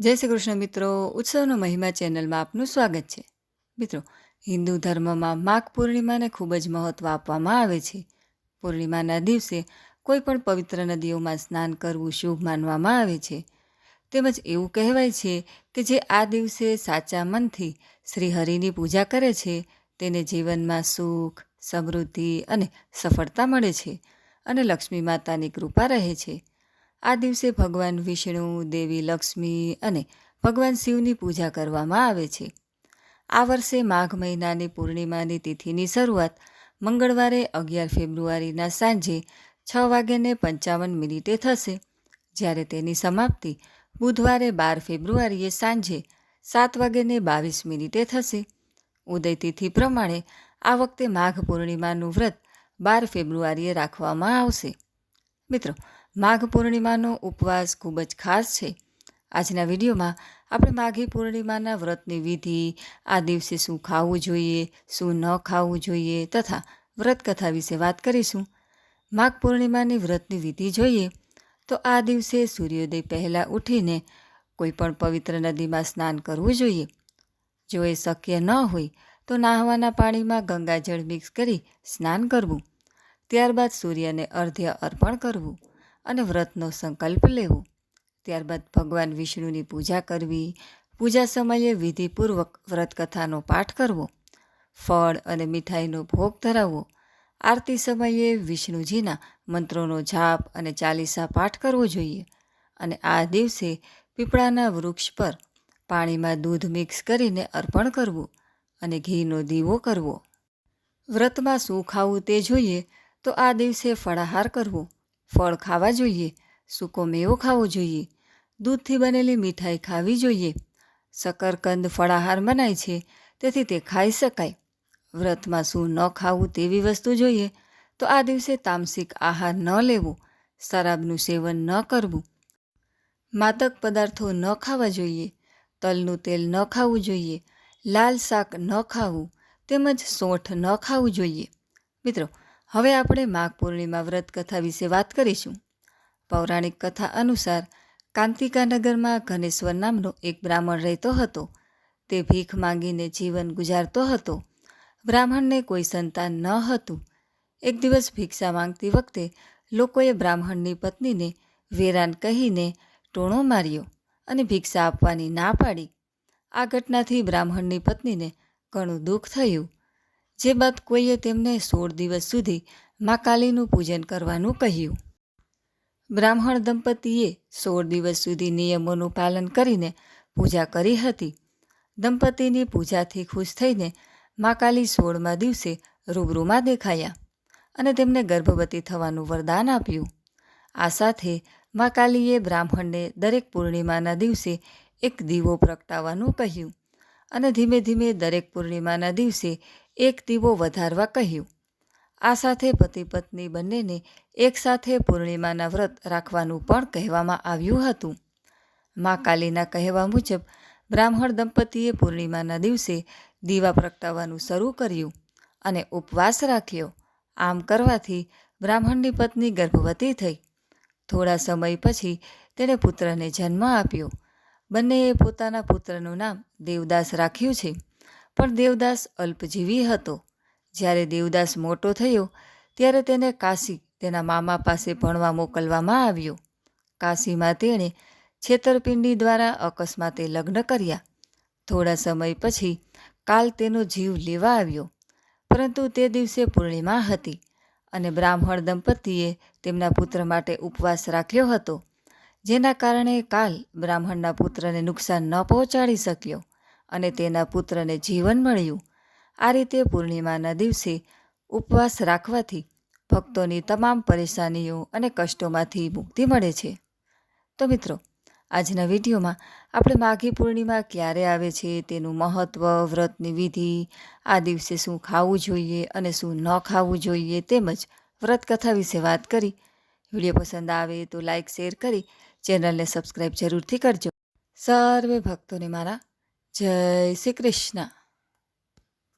જય શ્રી કૃષ્ણ મિત્રો, ઉત્સવનો મહિમા ચેનલમાં આપનું સ્વાગત છે. મિત્રો, હિન્દુ ધર્મમાં માઘ પૂર્ણિમાને ખૂબ જ મહત્ત્વ આપવામાં આવે છે. પૂર્ણિમાના દિવસે કોઈ પણ પવિત્ર નદીઓમાં સ્નાન કરવું શુભ માનવામાં આવે છે. તેમજ એવું કહેવાય છે કે જે આ દિવસે સાચા મનથી શ્રી હરિની પૂજા કરે છે, તેને જીવનમાં સુખ, સમૃદ્ધિ અને સફળતા મળે છે અને લક્ષ્મી માતાની કૃપા રહે છે. આ દિવસે ભગવાન વિષ્ણુ, દેવી લક્ષ્મી અને ભગવાન શિવની પૂજા કરવામાં આવે છે. આ વર્ષે માઘ મહિનાની પૂર્ણિમાની તિથિની શરૂઆત મંગળવારે અગિયાર ફેબ્રુઆરીના સાંજે છ વાગ્યાને પંચાવન મિનિટે થશે. જ્યારે તેની સમાપ્તિ બુધવારે બાર ફેબ્રુઆરીએ સાંજે સાત વાગ્યાને બાવીસ મિનિટે થશે. ઉદય તિથિ પ્રમાણે આ વખતે માઘ પૂર્ણિમાનું વ્રત બાર ફેબ્રુઆરીએ રાખવામાં આવશે. મિત્રો માઘ પૂર્ણિમાનો ઉપવાસ ખૂબ જ ખાસ છે. આજના વિડીયોમાં આપણે માઘી પૂર્ણિમાના વ્રતની વિધિ, આ દિવસે શું ખાવું જોઈએ, શું ન ખાવું જોઈએ તથા વ્રતકથા વિશે વાત કરીશું. માઘ પૂર્ણિમાની વ્રતની વિધિ જોઈએ તો આ દિવસે સૂર્યોદય પહેલાં ઉઠીને કોઈ પણ પવિત્ર નદીમાં સ્નાન કરવું જોઈએ. જો એ શક્ય ન હોય તો નાહવાના પાણીમાં ગંગાજળ મિક્સ કરી સ્નાન કરવું. ત્યારબાદ સૂર્યને અર્ધ્ય અર્પણ કરવું. અને વ્રતનો સંકલ્પ લેવો. ત્યારબાદ ભગવાન વિષ્ણુની પૂજા કરવી. પૂજા સમયે વિધિપૂર્વક વ્રતકથાનો પાઠ કરવો. ફળ અને મીઠાઈનો ભોગ ધરાવવો. આરતી સમયે વિષ્ણુજીના મંત્રોનો જાપ અને ચાલીસા પાઠ કરવો જોઈએ. અને આ દિવસે પીપળાના વૃક્ષ પર પાણીમાં દૂધ મિક્સ કરીને અર્પણ કરવું અને ઘીનો દીવો કરવો. વ્રતમાં શું ખાવું તે જોઈએ તો આ દિવસે ફળાહાર કરવો. ફળ ખાવા જોઈએ, સૂકો મેવો ખાવો જોઈએ, દૂધથી બનેલી મીઠાઈ ખાવી જોઈએ. શકરકંદ ફળાહાર મનાય છે, તેથી તે ખાઈ શકાય. વ્રતમાં શું ન ખાવું તેવી વસ્તુ જોઈએ, તો આ દિવસે તામસિક આહાર ન લેવો, શરાબનું સેવન ન કરવું. માદક પદાર્થો ન ખાવા જોઈએ, તલનું તેલ ન ખાવું જોઈએ, લાલ શાક ન ખાવું, તેમજ સોંઠ ન ખાવું જોઈએ. મિત્રો હવે આપણે માઘ પૂર્ણિમા વ્રત કથા વિશે વાત કરીશું. પૌરાણિક કથા અનુસાર કાંતિકાનગરમાં ઘનેશ્વર નામનો એક બ્રાહ્મણ રહેતો હતો. તે ભીખ માંગીને જીવન ગુજારતો હતો. બ્રાહ્મણને કોઈ સંતાન ન હતું. એક દિવસ ભિક્ષા માંગતી વખતે લોકોએ બ્રાહ્મણની પત્નીને વેરાન કહીને ટોણો માર્યો અને ભિક્ષા આપવાની ના પાડી. આ ઘટનાથી બ્રાહ્મણની પત્નીને ઘણું દુઃખ થયું. જે બાદ કોઈએ તેમને સોળ દિવસ સુધી મા કાલીનું પૂજન કરવાનું કહ્યું. બ્રાહ્મણ દંપતીએ સોળ દિવસ સુધી નિયમોનું પાલન કરીને પૂજા કરી હતી. દંપતીની પૂજાથી ખુશ થઈને મા કાલી સોળમા દિવસે રૂબરૂમાં દેખાયા અને તેમને ગર્ભવતી થવાનું વરદાન આપ્યું. આ સાથે મા કાલીએ બ્રાહ્મણને દરેક પૂર્ણિમાના દિવસે એક દીવો પ્રગટાવવાનું કહ્યું. અને ધીમે ધીમે દરેક પૂર્ણિમાના દિવસે એક દીવો વધારવા કહ્યું. આ સાથે પતિ પત્ની બંનેને એકસાથે પૂર્ણિમાના વ્રત રાખવાનું પણ કહેવામાં આવ્યું હતું. મા કાલીના કહેવા મુજબ, બ્રાહ્મણ દંપતીએ પૂર્ણિમાના દિવસે દીવા પ્રગટાવવાનું શરૂ કર્યું અને ઉપવાસ રાખ્યો. આમ કરવાથી બ્રાહ્મણની પત્ની ગર્ભવતી થઈ. થોડા સમય પછી તેણે પુત્રને જન્મ આપ્યો. બંનેએ પોતાના પુત્રનું નામ દેવદાસ રાખ્યું છે. પણ દેવદાસ અલ્પજીવી હતો. જ્યારે દેવદાસ મોટો થયો, ત્યારે તેને કાશી તેના મામા પાસે ભણવા મોકલવામાં આવ્યો. કાશીમાં તેણે છેતરપિંડી દ્વારા અકસ્માતે લગ્ન કર્યા. થોડા સમય પછી કાલ તેનો જીવ લેવા આવ્યો. પરંતુ તે દિવસે પૂર્ણિમા હતી અને બ્રાહ્મણ દંપતીએ તેમના પુત્ર માટે ઉપવાસ રાખ્યો હતો. જેના કારણે કાલ બ્રાહ્મણના પુત્રને નુકસાન ન પહોંચાડી શક્યો અને તેના પુત્રને જીવન મળ્યું. આ રીતે પૂર્ણિમાના દિવસે ઉપવાસ રાખવાથી ભક્તોની તમામ પરેશાનીઓ અને કષ્ટોમાંથી મુક્તિ મળે છે. તો મિત્રો, આજના વિડીયોમાં આપણે માઘી પૂર્ણિમા ક્યારે આવે છે, તેનું મહત્ત્વ વ્રતની વિધિ, આ દિવસે શું ખાવું જોઈએ અને શું ન ખાવું જોઈએ તેમજ વ્રત કથા વિશે વાત કરી વીડિયો પસંદ આવે તો લાઈક, શેર કરી ચેનલને સબસ્ક્રાઈબ જરૂરથી કરજો. સર્વે ભક્તોને મારા જય શ્રી કૃષ્ણ.